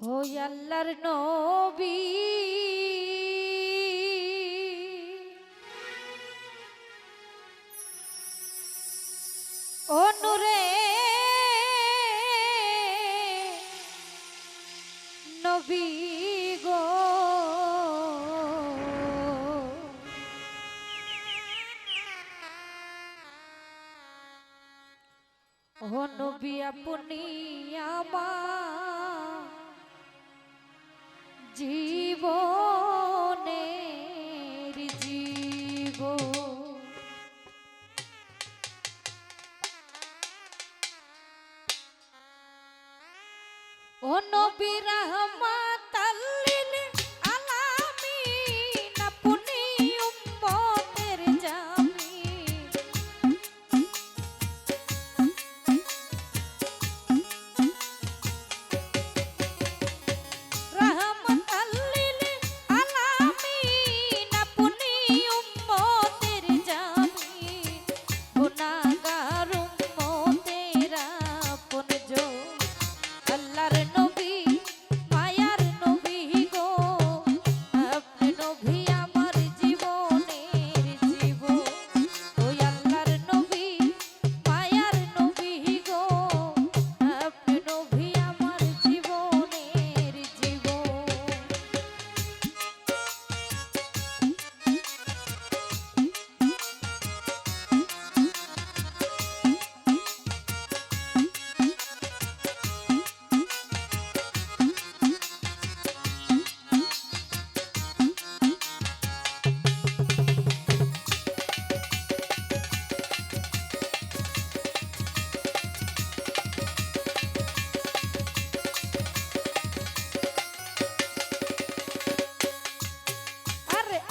ওই আল্লাহর নবী। ও নূরে নবী গো। ও নবী আপনি আমার ও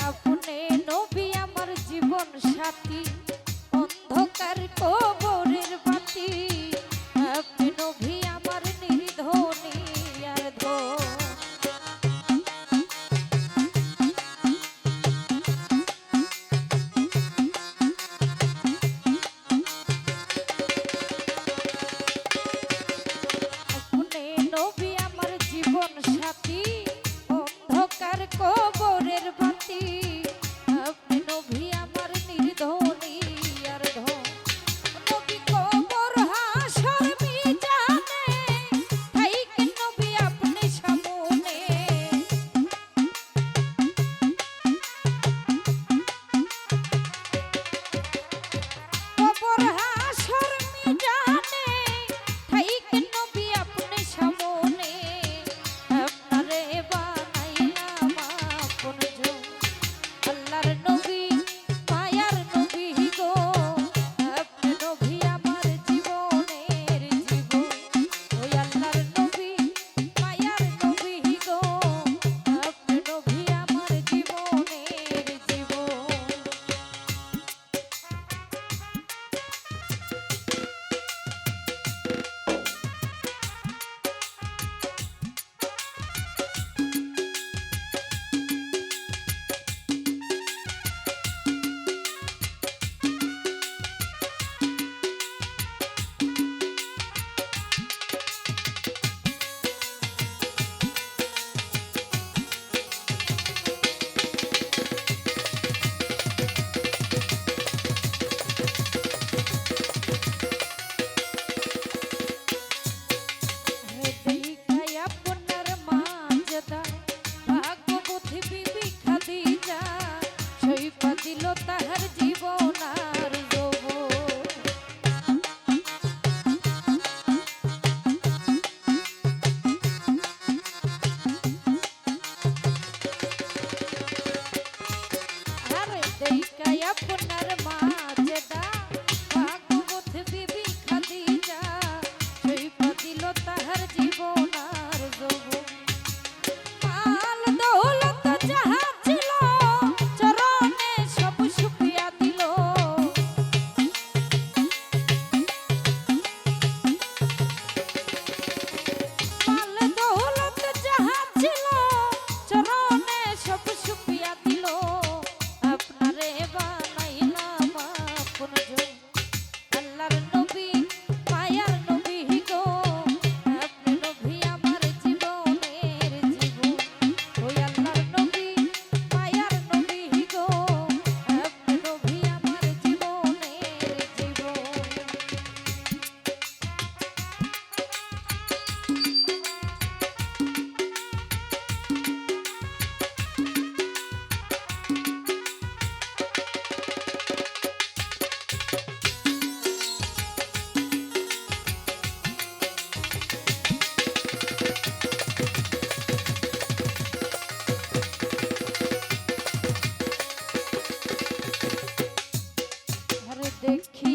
আপনি নবী আমার জীবন সাথী। অন্ধকার কম the king.